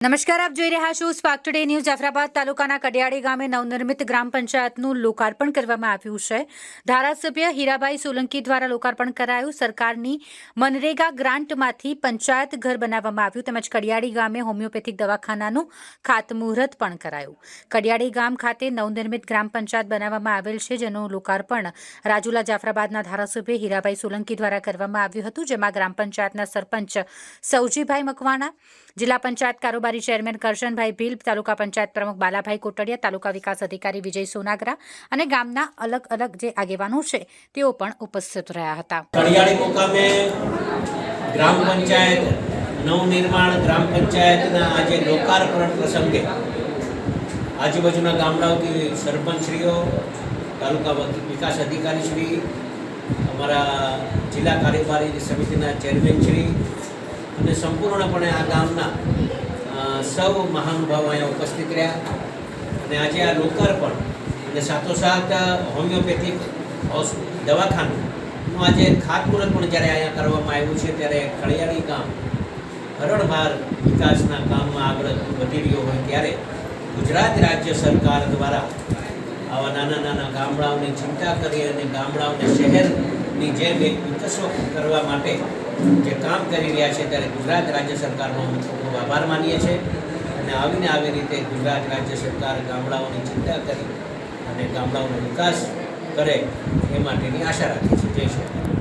નમસ્કાર, આપ જોઈ રહ્યા છો સ્પાર્ક ટુડે ન્યૂઝ જાફરાબાદ તાલુકાના કડિયાળી ગામે નવનિર્મિત ગ્રામ પંચાયતનું લોકાર્પણ કરવામાં આવ્યું છે. ધારાસભ્ય હીરાભાઈ સોલંકી દ્વારા લોકાર્પણ કરાયું. સરકારની મનરેગા ગ્રાન્ટમાંથી પંચાયત ઘર બનાવવામાં આવ્યું તેમજ કડિયાળી ગામે હોમિયોપેથિક દવાખાનાનું ખાતમુહૂર્ત પણ કરાયું. કડિયાળી ગામ ખાતે નવનિર્મિત ગ્રામ પંચાયત બનાવવામાં આવેલ છે, જેનું લોકાર્પણ રાજુલા જાફરાબાદના ધારાસભ્ય હીરાભાઈ સોલંકી દ્વારા કરવામાં આવ્યું હતું, જેમાં ગ્રામ પંચાયતના સરપંચ સૌજીભાઈ મકવાણા જિલ્લા પંચાયત કારોબારી ચેરમેન કરશનભાઈ ભીલ, તાલુકા પંચાયત પ્રમુખ બાલાભાઈ કોટડિયા, તાલુકા વિકાસ અધિકારી વિજય સોનાગરા અને ગામના અલગ અલગ જે આગેવાનો છે, તેઓ પણ ઉપસ્થિત રહ્યા હતા. કડિયાળી મુકામે ગ્રામ પંચાયત નવનિર્માણ ગ્રામ પંચાયતના આજે લોકાર્પણ પ્રસંગે આજુબાજુના ગામડાઓથી સરપંચશ્રીઓ, તાલુકા વિકાસ અધિકારીશ્રી, અમારા જિલ્લા કાર્યકારી સમિતિના ચેરમેનશ્રી અને સંપૂર્ણપણે આ ગામના સૌ મહાનુભાવો અહીંયા ઉપસ્થિત રહ્યા. અને આજે આ લોકાર્પણ અને સાથોસાથ હોમિયોપેથિક દવાખાનું આજે ખાતમુહૂર્ત પણ જ્યારે અહીંયા કરવામાં આવ્યું છે, ત્યારે ખળિયાળી ગામ, હરણભાર વિકાસના કામમાં આગળ વધી રહ્યો હોય ત્યારે ગુજરાત રાજ્ય સરકાર દ્વારા આવા નાના નાના ગામડાઓની ચિંતા કરી અને ગામડાઓને શહેરની જેમ એક વિકસો કરવા માટે જે કામ કરી રહ્યા છે ત્યારે ગુજરાત રાજ્ય સરકારનો અમે ખૂબ આભાર માનીએ છીએ અને આવીને આવી રીતે ગુજરાત રાજ્ય સરકાર ગામડાઓની ચિંતા કરી અને ગામડાઓનો વિકાસ કરે એ માટેની આશા રાખીએ છીએ જય શ્રી.